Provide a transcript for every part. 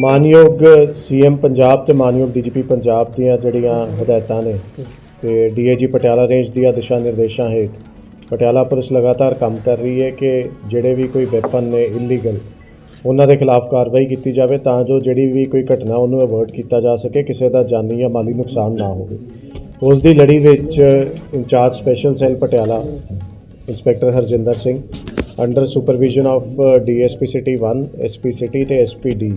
ਮਾਨਯੋਗ ਸੀਐਮ ਪੰਜਾਬ ਤੇ ਮਾਨਯੋਗ ਡੀਜੀਪੀ ਪੰਜਾਬ ਦੀਆਂ ਜਿਹੜੀਆਂ ਹਦਾਇਤਾਂ ਨੇ ਤੇ ਡੀਏਜੀ ਪਟਿਆਲਾ ਰੇਂਜ ਦੀਆਂ ਦਿਸ਼ਾ ਨਿਰਦੇਸ਼ਾਂ ਹੇਠ, ਪਟਿਆਲਾ ਪੁਲਿਸ ਲਗਾਤਾਰ ਕੰਮ ਕਰ ਰਹੀ ਹੈ ਕਿ ਜਿਹੜੇ ਵੀ ਕੋਈ ਵੈਪਨ ਨੇ ਇਲੀਗਲ ਉਹਨਾਂ ਦੇ ਖਿਲਾਫ ਕਾਰਵਾਈ ਕੀਤੀ ਜਾਵੇ ਤਾਂ ਜੋ ਜਿਹੜੀ ਵੀ ਕੋਈ ਘਟਨਾ ਉਹਨੂੰ ਅਵੋਇਡ ਕੀਤਾ ਜਾ ਸਕੇ, ਕਿਸੇ ਦਾ ਜਾਨੀ ਜਾਂ ਮਾਲੀ ਨੁਕਸਾਨ ਨਾ ਹੋਵੇ। ਉਸ ਦੀ ਲੜੀ ਵਿੱਚ in-charge special cell Patiala, inspector Harjinder Singh, under supervision of DSP city 1 SP city ਤੇ ਐਸਪੀਡੀ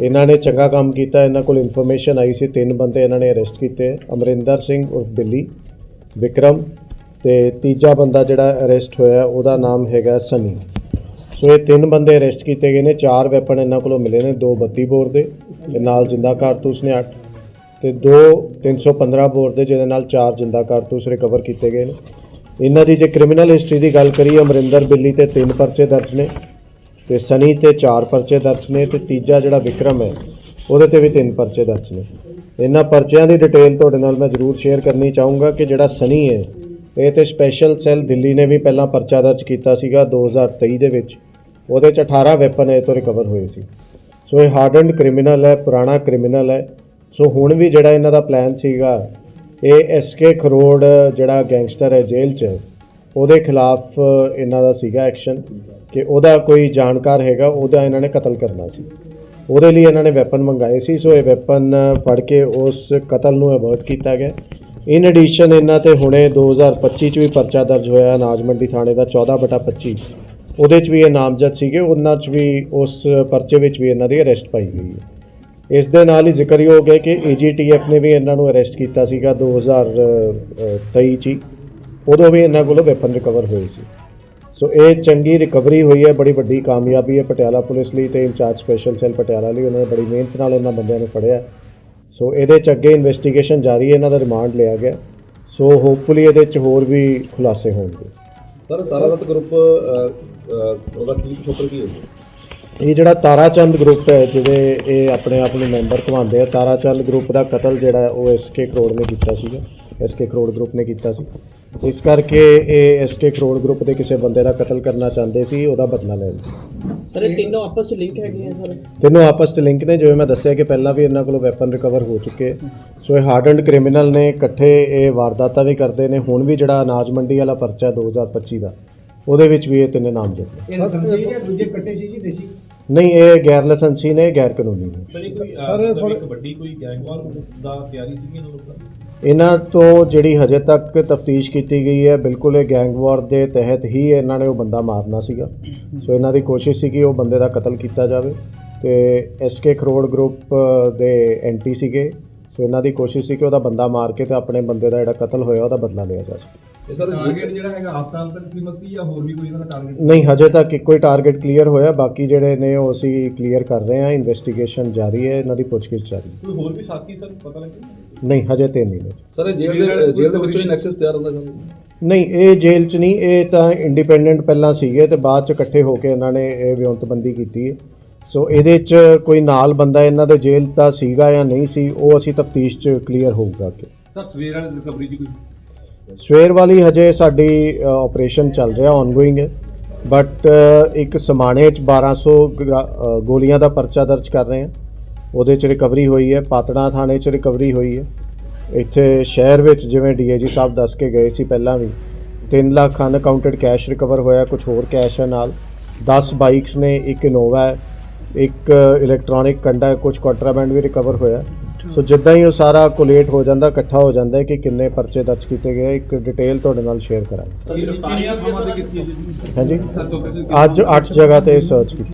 ਇਹਨਾਂ ਨੇ ਚੰਗਾ ਕੰਮ ਕੀਤਾ, ਇਹਨਾਂ ਕੋਲ ਇਨਫੋਰਮੇਸ਼ਨ ਆਈ ਸੀ, ਤਿੰਨ ਬੰਦੇ ਇਹਨਾਂ ਨੇ ਅਰੈਸਟ ਕੀਤੇ, ਅਮਰਿੰਦਰ ਸਿੰਘ ਉਰਫ ਬਿੱਲੀ, ਵਿਕਰਮ ਤੇ ਤੀਜਾ ਬੰਦਾ ਜਿਹੜਾ ਅਰੈਸਟ ਹੋਇਆ, ਉਹਦਾ ਨਾਮ ਹੈਗਾ ਸਨੀ। ਸੋ ਇਹ ਤਿੰਨ ਬੰਦੇ ਅਰੈਸਟ ਕੀਤੇ ਗਏ ਨੇ, ਚਾਰ ਵੈਪਨ ਇਹਨਾਂ ਕੋਲੋਂ ਮਿਲੇ ਨੇ, ਦੋ 32 ਬੋਰ ਦੇ ਤੇ ਨਾਲ ਜਿੰਦਾ ਕਾਰਤੂਸ ਨੇ 8 ਤੇ ਦੋ 315 ਬੋਰ ਦੇ, ਜਿਹਦੇ ਨਾਲ ਚਾਰ ਜਿੰਦਾ ਕਾਰਤੂਸ ਰਿਕਵਰ ਕੀਤੇ ਗਏ ਨੇ। ਇਹਨਾਂ ਦੀ ਜੇ ਕ੍ਰਿਮੀਨਲ ਹਿਸਟਰੀ ਦੀ ਗੱਲ ਕਰੀਏ, ਅਮਰਿੰਦਰ, ਬਿੱਲੀ ਤੇ ਤਿੰਨ ਪਰਚੇ ਦਰਜ ਨੇ। ਤੇ ਸਨੀ ਤੇ ਚਾਰ ਪਰਚੇ ਦਰਜ ਨੇ ਤੇ ਤੀਜਾ ਜਿਹੜਾ ਵਿਕਰਮ ਹੈ, ਉਹਦੇ ਤੇ ਵੀ ਤਿੰਨ ਪਰਚੇ ਦਰਜ ਨੇ। ਇਹਨਾਂ ਪਰਚਿਆਂ ਦੀ ਡਿਟੇਲ ਤੁਹਾਡੇ ਨਾਲ ਮੈਂ ਜ਼ਰੂਰ ਸ਼ੇਅਰ ਕਰਨੀ ਚਾਹੂੰਗਾ ਕਿ ਜਿਹੜਾ ਸਨੀ ਹੈ, ਇਹ ਤੇ ਸਪੈਸ਼ਲ ਸੈੱਲ ਦਿੱਲੀ ਨੇ ਵੀ ਪਹਿਲਾਂ ਪਰਚਾ ਦਰਜ ਕੀਤਾ ਸੀਗਾ 2023 ਦੇ ਵਿੱਚ। ਉਹਦੇ ਚ 18 ਵੈਪਨ ਇਹ ਤੋਂ ਰਿਕਵਰ ਹੋਏ ਸੀ। ਸੋ ਇਹ ਹਾਰਡਨਡ ਕ੍ਰਿਮੀਨਲ ਹੈ, ਪੁਰਾਣਾ ਕ੍ਰਿਮੀਨਲ ਹੈ। ਸੋ ਹੁਣ ਵੀ ਜਿਹੜਾ ਇਹਨਾਂ ਦਾ ਪਲਾਨ ਸੀਗਾ, ਇਹ ਐਸਕੇ ਖਰੋੜ ਜਿਹੜਾ ਗੈਂਗਸਟਰ ਹੈ ਜੇਲ੍ਹ 'ਚ ਉਹਦੇ ਖਿਲਾਫ ਇਹਨਾਂ ਦਾ ਸੀਗਾ ਐਕਸ਼ਨ ਕਿ ਉਹਦਾ ਕੋਈ ਜਾਣਕਾਰ ਹੈਗਾ, ਉਹਦਾ ਇਹਨਾਂ ਨੇ ਕਤਲ ਕਰਨਾ ਸੀ। ਉਹਦੇ ਲਈ ਇਹਨਾਂ ਨੇ ਵੈਪਨ ਮੰਗਾਏ ਸੀ, ਸੋ ਇਹ ਵੈਪਨ ਫੜ ਕੇ ਉਸ ਕਤਲ ਨੂੰ ਅਵਰਟ ਕੀਤਾ ਗਿਆ। ਇਨ ਐਡੀਸ਼ਨ ਇਹਨਾਂ ਤੇ ਹੁਣੇ 2025 ਚ ਵੀ ਪਰਚਾ ਦਰਜ ਹੋਇਆ ਅਨਾਜ ਮੰਡੀ ਥਾਣੇ ਦਾ 14/25 ਉਹਦੇ ਚ ਵੀ ਇਹ ਨਾਮਜ਼ਦ ਸੀਗੇ, ਉਹਨਾਂ ਚ ਵੀ ਉਸ ਪਰਚੇ ਵਿੱਚ ਵੀ ਇਹਨਾਂ ਦੀ ਅਰੈਸਟ ਪਾਈ ਗਈ ਹੈ। ਇਸ ਦੇ ਨਾਲ ਹੀ ਜ਼ਿਕਰਯੋਗ ਹੈ ਕਿ ਏਜੀਟੀਐਫ ਨੇ ਵੀ ਇਹਨਾਂ ਨੂੰ ਅਰੈਸਟ ਕੀਤਾ ਸੀਗਾ 2023 ਚ ਹੀ। ਉਦੋਂ ਵੀ ਇਹਨਾਂ ਕੋਲੋਂ ਵੈਪਨ ਰਿਕਵਰ ਹੋਏ ਸੀ। ਸੋ ਇਹ ਚੰਗੀ ਰਿਕਵਰੀ ਹੋਈ ਹੈ ਬੜੀ ਵੱਡੀ ਕਾਮਯਾਬੀ ਹੈ ਪਟਿਆਲਾ ਪੁਲਿਸ ਲਈ ਤੇ ਇੰਚਾਰਜ ਸਪੈਸ਼ਲ ਸੈੱਲ ਪਟਿਆਲਾ ਲਈ। ਉਹਨਾਂ ਨੇ ਬੜੀ ਮਿਹਨਤ ਨਾਲ ਇਹਨਾਂ ਬੰਦਿਆਂ ਨੂੰ ਫੜਿਆ। ਸੋ ਇਹਦੇ ਚ ਅੱਗੇ ਇਨਵੈਸਟੀਗੇਸ਼ਨ ਜਾਰੀ ਹੈ ਇਹਨਾਂ ਦਾ ਰਿਮਾਂਡ ਲਿਆ ਗਿਆ। ਸੋ ਹੋਪਫੁਲੀ ਇਹਦੇ ਚ ਹੋਰ ਵੀ ਖੁਲਾਸੇ ਹੋਣਗੇ। ਸਰ ਤਾਰਾਵਤ ਗਰੁੱਪ ਉਹਦਾ ਕੀ ਛੋਕਰ ਕੀ ਹੈ? ਇਹ ਜਿਹੜਾ ਤਾਰਾਚੰਦ ਗਰੁੱਪ ਹੈ ਜਿਹਦੇ ਇਹ ਆਪਣੇ ਆਪ ਨੂੰ ਮੈਂਬਰ ਕਹਾਉਂਦੇ ਆ ਤਾਰਾਚੰਦ ਗਰੁੱਪ ਦਾ ਕਤਲ ਜਿਹੜਾ ਉਹ ਐਸਕੇ ਕਰੋੜ ਨੇ ਕੀਤਾ ਸੀਗਾ। ਐਸਕੇ ਕਰੋੜ ਗਰੁੱਪ ਨੇ ਕੀਤਾ ਸੀ। ਇਸ ਕਰਕੇ ਇਹ ਐਸਕੇ ਕਰੋੜ ਗਰੁੱਪ ਦੇ ਕਿਸੇ ਬੰਦੇ ਦਾ ਕਤਲ ਕਰਨਾ ਚਾਹੁੰਦੇ ਸੀ ਉਹਦਾ ਬਦਲਾ ਲੈਣ ਸਰ ਇਹ ਤਿੰਨੋਂ ਆਪਸ ਵਿੱਚ ਲਿੰਕ ਹੈਗੇ ਆ ਸਰ? ਤਿੰਨੋਂ ਆਪਸ 'ਚ ਲਿੰਕ ਨੇ ਜਿਵੇਂ ਮੈਂ ਦੱਸਿਆ ਕਿ ਪਹਿਲਾਂ ਵੀ ਇਹਨਾਂ ਕੋਲੋਂ ਵੈਪਨ ਰਿਕਵਰ ਹੋ ਚੁੱਕੇ। ਸੋ ਇਹ ਹਾਰਡਨਡ ਕ੍ਰਿਮੀਨਲ ਨੇ ਇਕੱਠੇ ਇਹ ਵਾਰਦਾਤਾਂ ਵੀ ਕਰਦੇ ਨੇ। ਹੁਣ ਵੀ ਜਿਹੜਾ ਅਨਾਜ ਮੰਡੀ ਵਾਲਾ ਪਰਚਾ ਹੈ 2025 ਦਾ ਉਹਦੇ ਵਿੱਚ ਵੀ ਇਹ ਤਿੰਨੇ ਨਾਮਜ਼ਦ ਨੇ ਇਹ ਦੂਜੇ ਕੱਟੇ ਸੀ ਜੀ ਦੇਸੀ। ਨਹੀਂ ਇਹ ਗੈਰ ਲਾਇਸੈਂਸੀ ਨੇ ਗੈਰ ਕਾਨੂੰਨੀ ਨੇ। ਸਰ ਇਹ ਕੋਈ ਅਹ, ਇੱਕ ਵੱਡੀ ਕੋਈ ਗੈਂਗਵਾਰ ਦਾ ਤਿਆਰੀ ਸੀ ਇਹਨਾਂ ਲੋਕਾਂ ਦੀ? ਇਹਨਾਂ ਤੋਂ ਜਿਹੜੀ ਹਜੇ ਤੱਕ ਤਫਤੀਸ਼ ਕੀਤੀ ਗਈ ਹੈ ਬਿਲਕੁਲ ਇਹ ਗੈਂਗ ਵਾਰ ਦੇ ਤਹਿਤ ਹੀ ਇਹਨਾਂ ਨੇ ਉਹ ਬੰਦਾ ਮਾਰਨਾ ਸੀਗਾ। ਸੋ ਇਹਨਾਂ ਦੀ ਕੋਸ਼ਿਸ਼ ਸੀ ਕਿ ਉਹ ਬੰਦੇ ਦਾ ਕਤਲ ਕੀਤਾ ਜਾਵੇ। ਤੇ ਐਸਕੇ ਕਰੋੜ ਗਰੁੱਪ ਦੇ ਐਂਟੀ ਸੀਗੇ। ਸੋ ਇਹਨਾਂ ਦੀ ਕੋਸ਼ਿਸ਼ ਸੀ ਕਿ ਉਹਦਾ ਬੰਦਾ ਮਾਰ ਕੇ ਤੇ ਆਪਣੇ ਬੰਦੇ ਦਾ ਜਿਹੜਾ ਕਤਲ ਹੋਇਆ ਉਹਦਾ ਬਦਲਾ ਲਿਆ ਜਾ ਸਕੇ ਇਹ ਸਰ ਟਾਰਗੇਟ ਜਿਹੜਾ ਹੈਗਾ ਹਸਪਤਾਲ ਤੱਕ ਸੀਮਤ ਸੀ ਜਾਂ ਹੋਰ ਵੀ ਕੋਈ ਇਹਨਾਂ ਦਾ ਟਾਰਗੇਟ ਨਹੀਂ ਹਜੇ ਤੱਕ ਇੱਕੋ ਹੀ ਟਾਰਗੇਟ ਕਲੀਅਰ ਹੋਇਆ ਬਾਕੀ ਜਿਹੜੇ ਨੇ ਉਹ ਅਸੀਂ ਕਲੀਅਰ ਕਰ ਰਹੇ ਹਾਂ ਇਨਵੈਸਟੀਗੇਸ਼ਨ ਜਾਰੀ ਹੈ ਇਹਨਾਂ ਦੀ ਪੁੱਛਗਿੱਛ ਜਾਰੀ ਹੈ। ਕੋਈ ਹੋਰ ਵੀ ਸਾਥੀ ਸਰ ਪਤਾ ਲੱਗਿਆ ਨਹੀਂ ਹਜੇ ਤੇ ਨਹੀਂ ਨੇ। ਸਰ ਇਹ ਜੇਲ੍ਹ ਦੇ ਜੇਲ੍ਹ ਦੇ ਵਿੱਚੋਂ ਹੀ ਨੈਕਸਸ ਤਿਆਰ ਹੁੰਦਾ ਨਹੀਂ? ਇਹ ਜੇਲ੍ਹ 'ਚ ਨਹੀਂ ਇਹ ਤਾਂ ਇੰਡੀਪੈਂਡੈਂਟ ਪਹਿਲਾਂ ਸੀਗੇ ਤੇ ਬਾਅਦ 'ਚ ਇਕੱਠੇ ਹੋ ਕੇ ਇਹਨਾਂ ਨੇ ਇਹ ਵਿਉਂਤਬੰਦੀ ਕੀਤੀ ਹੈ। ਸੋ ਇਹਦੇ 'ਚ ਕੋਈ ਨਾਲ ਬੰਦਾ ਇਹਨਾਂ ਦੇ ਜੇਲ੍ਹ ਦਾ ਸੀਗਾ ਜਾਂ ਨਹੀਂ ਸੀ ਉਹ ਅਸੀਂ ਤਫਤੀਸ਼ 'ਚ ਕਲੀਅਰ ਹੋਊਗਾ ਕਿ ਸਰ ਸਵੇਰ ਵਾਲੀ ਰਿਕਵਰੀ ਦੀ ਕੋਈ ਸਵੇਰ ਵਾਲੀ ਹਜੇ ਸਾਡੀ ਆਪਰੇਸ਼ਨ ਚੱਲ ਰਿਹਾ ਆਨਗੋਇੰਗ ਹੈ। ਬਟ ਇੱਕ ਸਮਾਣੇ 'ਚ 1200 ਗਰਾ- ਅ, ਗੋਲੀਆਂ ਦਾ ਪਰਚਾ ਦਰਜ ਕਰ ਰਹੇ ਹਾਂ। ਉਹਦੇ 'ਚ ਰਿਕਵਰੀ ਹੋਈ ਹੈ ਪਾਤੜਾ ਥਾਣੇ 'ਚ ਰਿਕਵਰੀ ਹੋਈ ਹੈ। ਇੱਥੇ ਸ਼ਹਿਰ ਵਿੱਚ ਜਿਵੇਂ ਡੀਏਜੀ ਸਾਹਿਬ ਦੱਸ ਕੇ ਗਏ ਸੀ ਪਹਿਲਾਂ ਵੀ 3 ਲੱਖ ਅਨਕਾਊਂਟਡ ਕੈਸ਼ ਰਿਕਵਰ ਹੋਇਆ ਕੁਝ ਹੋਰ ਕੈਸ਼ ਹੈ ਨਾਲ। 10 ਬਾਈਕਸ ਨੇ ਇੱਕ ਇਨੋਵਾ ਹੈ। ਇੱਕ ਇਲੈਕਟ੍ਰੋਨਿਕ ਕੰਡਾ ਕੁਝ ਕੰਟਰਾਬੈਂਡ ਵੀ ਰਿਕਵਰ ਹੋਇਆ। ਸੋ ਜਿੱਦਾਂ ਹੀ ਉਹ ਸਾਰਾ ਕੋਲੇਟ ਹੋ ਜਾਂਦਾ ਇਕੱਠਾ ਹੋ ਜਾਂਦਾ ਹੈ ਕਿ ਕਿੰਨੇ ਪਰਚੇ ਦਰਜ ਕੀਤੇ ਗਏ ਇੱਕ ਡਿਟੇਲ ਤੁਹਾਡੇ ਨਾਲ ਸ਼ੇਅਰ ਕਰਾਂਗੇ। ਹਾਂਜੀ। ਅੱਜ 8 ਜਗ੍ਹਾ ਤੇ ਸਰਚ ਕੀਤੀ।